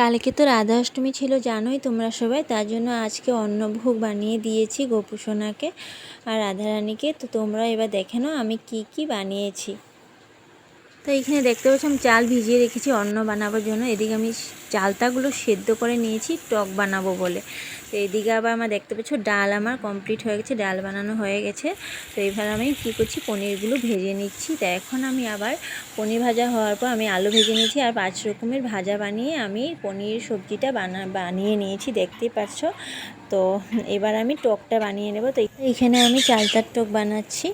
কালকে তো রাধা অষ্টমী ছিল, জানোই তোমরা সবাই, তার জন্য আজকে অন্নভোগ বানিয়ে দিয়েছি গোপুসোনাকে আর রাধারানীকে। তো তোমরা এবার দেখে নাও আমি কি কি বানিয়েছি। তো এখানে দেখতে পাচ্ছি, আমি চাল ভিজিয়ে রেখেছি অন্ন বানাবার জন্য। এদিকে আমি চালতাগুলো সেদ্ধ করে নিয়েছি, টক বানাবো বলে। তো এদিকে আবার আমার দেখতে পাচ্ছ ডাল আমার কমপ্লিট হয়ে গেছে, ডাল বানানো হয়ে গেছে। তো এইবার আমি কী করছি, পনিরগুলো ভেজে নিচ্ছি। তো এখন আমি আবার পনির ভাজা হওয়ার পর আমি আলু ভেজে নিয়েছি আর পাঁচ রকমের ভাজা বানিয়ে আমি পনির সবজিটা বানা, বানিয়ে নিয়েছি, দেখতেই পাচ্ছ। তো এবার আমি টকটা বানিয়ে নেব। তো এখানে আমি চালতার টক বানাচ্ছি।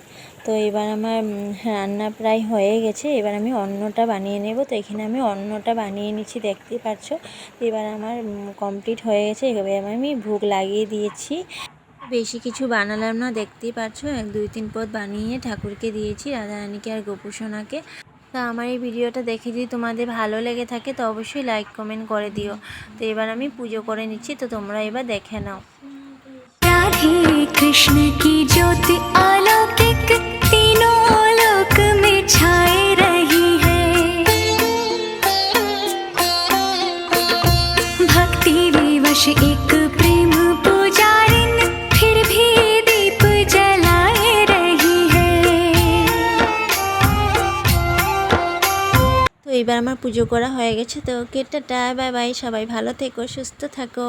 তো এবার আমার রান্না প্রায় হয়ে গেছে। এবার আমি অন্নটা বানিয়ে নেব। তো এখানে আমি অন্নটা বানিয়ে নিচ্ছি, দেখতেই পাচ্ছ। পাচ্ছ এবার আমার কমপ্লিট হয়ে গেছে। এভাবে আমি ভোগ লাগিয়ে দিয়েছি। বেশি কিছু বানালাম না, দেখতেই পাচ্ছ। এক, দুই, তিন পদ বানিয়ে ঠাকুরকে দিয়েছি, রাধারানীকে আর গোপু সোনাকে তা আমার এই ভিডিওটা দেখে যদি তোমাদের ভালো লেগে থাকে, তো অবশ্যই লাইক কমেন্ট করে দিও। তো এবার আমি পুজো করে নিচ্ছি, তো তোমরা এবার দেখে নাও। কৃষ্ণ কি জ্যোতি विवश एक प्रेम पुजारिन फिर भी दीप जलाए रही है তো এবার আমার পুজো করা হয়ে গেছে তো কেটে টাটা বাই বাই সবাই ভালো থেকো সুস্থ থাকো